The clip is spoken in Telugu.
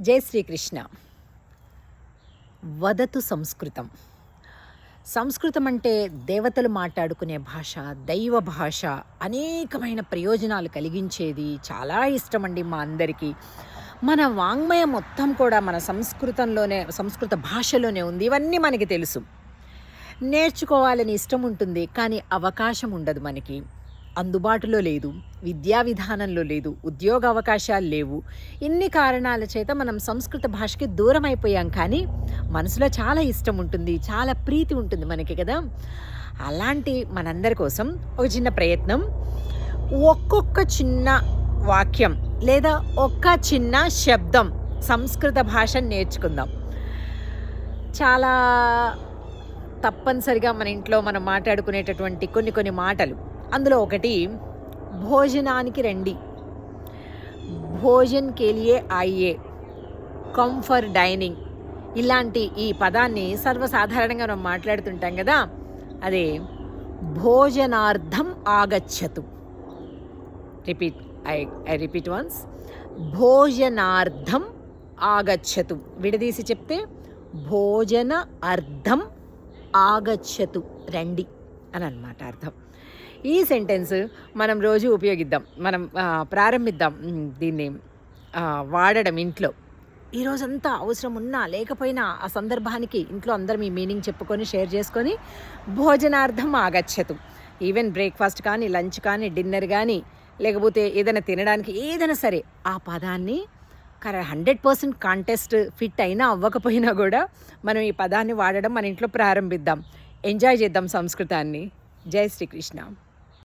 జై శ్రీకృష్ణ వదతు సంస్కృతం. సంస్కృతం అంటే దేవతలు మాట్లాడుకునే భాష దైవ భాష అనేకమైన ప్రయోజనాలు కలిగించేది చాలా ఇష్టమండి మా అందరికీ. మన వాంగ్మయం మొత్తం కూడా మన సంస్కృతంలోనే సంస్కృత భాషలోనే ఉంది ఇవన్నీ మనకి తెలుసు. నేర్చుకోవాలని ఇష్టం ఉంటుంది కానీ అవకాశం ఉండదు మనకి. అందుబాటులో లేదు విద్యా విధానంలో లేదు ఉద్యోగ అవకాశాలు లేవు. ఇన్ని కారణాల చేత మనం సంస్కృత భాషకి దూరం అయిపోయాం కానీ మనసులో చాలా ఇష్టం ఉంటుంది చాలా ప్రీతి ఉంటుంది మనకి కదా. అలాంటి మనందరి కోసం ఒక చిన్న ప్రయత్నం. ఒక్కొక్క చిన్న వాక్యం లేదా ఒక్క చిన్న శబ్దం సంస్కృత భాష నేర్చుకుందాం. చాలా తప్పనిసరిగా మన ఇంట్లో మనం మాట్లాడుకునేటటువంటి కొన్ని కొన్ని మాటలు. అందులో ఒకటి భోజనానికి రండి. భోజన్ కేలియే ఆయ్యే కంఫర్ డైనింగ్. ఇలాంటి ఈ పదాన్ని సర్వసాధారణంగా మనం మాట్లాడుతుంటాం కదా అదే భోజనార్థం ఆగచ్చతు. Repeat I I repeat once. భోజనార్థం ఆగచ్చతు. విడదీసి చెప్తే భోజన అర్థం ఆగచ్చతు. రండి. అని అనమాట అర్థం. ఈ సెంటెన్స్ మనం రోజు ఉపయోగిద్దాం. మనం ప్రారంభిద్దాం. దీన్ని వాడడం ఇంట్లో. ఈ రోజంతా అవసరం ఉన్నా లేకపోయినా ఆ సందర్భానికి ఇంట్లో అందరం ఈ మీనింగ్ చెప్పుకొని షేర్ చేసుకొని భోజనార్థం ఆగచ్చతు ఈవెన్ బ్రేక్ఫాస్ట్ కానీ లంచ్ కానీ డిన్నర్ కానీ లేకపోతే ఏదైనా తినడానికి ఏదైనా సరే ఆ పదాన్ని కర హండ్రెడ్ పర్సెంట్ కాంటెస్ట్ ఫిట్ అయినా అవ్వకపోయినా కూడా మనం ఈ పదాన్ని వాడడం మన ఇంట్లో ప్రారంభిద్దాం. ఎంజాయ్ చేద్దాం సంస్కృతాన్ని. జై శ్రీకృష్ణ.